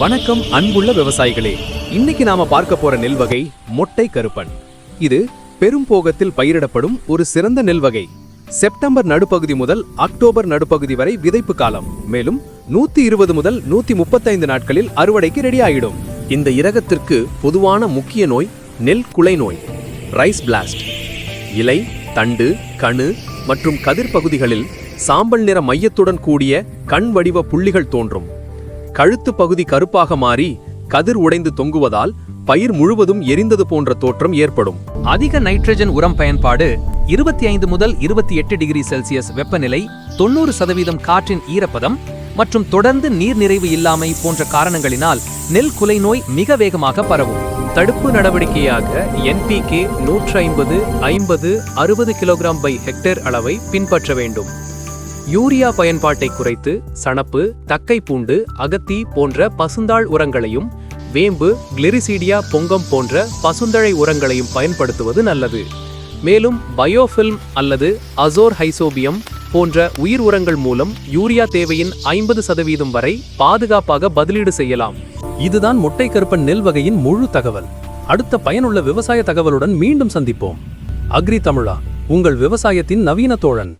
வணக்கம் அன்புள்ள விவசாயிகளே. இன்னைக்கு நாம பார்க்க போற நெல் வகை மொட்டை கருப்பன். இது பெரும்போகத்தில் பயிரிடப்படும் ஒரு சிறந்த நெல் வகை செப்டம்பர் நடுப்பகுதி முதல் அக்டோபர் நடுப்பகுதி வரை விதைப்பு காலம். மேலும் நூத்தி இருபது முதல் நூத்தி முப்பத்தைந்து நாட்களில் அறுவடைக்கு ரெடி இந்த இரகத்திற்கு பொதுவான முக்கிய நோய் நெல் குலை நோய் ரைஸ் பிளாஸ்ட் இலை தண்டு கணு மற்றும் கதிர் பகுதிகளில் சாம்பல் நிற மையத்துடன் கூடிய கண் வடிவ புள்ளிகள் தோன்றும். கழுத்து பகுதி கருப்பாக மாறி கதிர் உடைந்து தொங்குவதால் பயிர் முழுவதும் எரிந்தது போன்ற தோற்றம் ஏற்படும். அதிக நைட்ரஜன் உரம் பயன்பாடு இருபத்தி ஐந்து முதல் இருபத்தி எட்டு டிகிரி செல்சியஸ் வெப்பநிலை தொண்ணூறு சதவீதம் காற்றின் ஈரப்பதம் மற்றும் தொடர்ந்து நீர் நிறைவு இல்லாமை போன்ற காரணங்களினால் நெல் குலை நோய் மிக வேகமாக பரவும். தடுப்பு நடவடிக்கையாக என்பிகே நூற்று ஐம்பது ஐம்பது அறுபது கிலோகிராம் பை ஹெக்டேர் அளவை பின்பற்ற வேண்டும். யூரியா பயன்பாட்டை குறைத்து சணப்பு தக்கை பூண்டு அகத்தி போன்ற பசுந்தாள் உரங்களையும் வேம்பு கிளிரிசீடியா பொங்கம் போன்ற பசுந்தழை உரங்களையும் பயன்படுத்துவது நல்லது. மேலும் பயோஃபில்ம் அல்லது அசோர் ஹைசோபியம் போன்ற உயிர் உரங்கள் மூலம் யூரியா தேவையின் ஐம்பது சதவீதம் வரை பாதுகாப்பாக பதிலீடு செய்யலாம். இதுதான் மொட்டை கருப்பன் நெல் வகையின் முழு தகவல். அடுத்த பயனுள்ள விவசாய தகவலுடன் மீண்டும் சந்திப்போம். அக்ரி தமிழா உங்கள் விவசாயத்தின் நவீன தோழன்.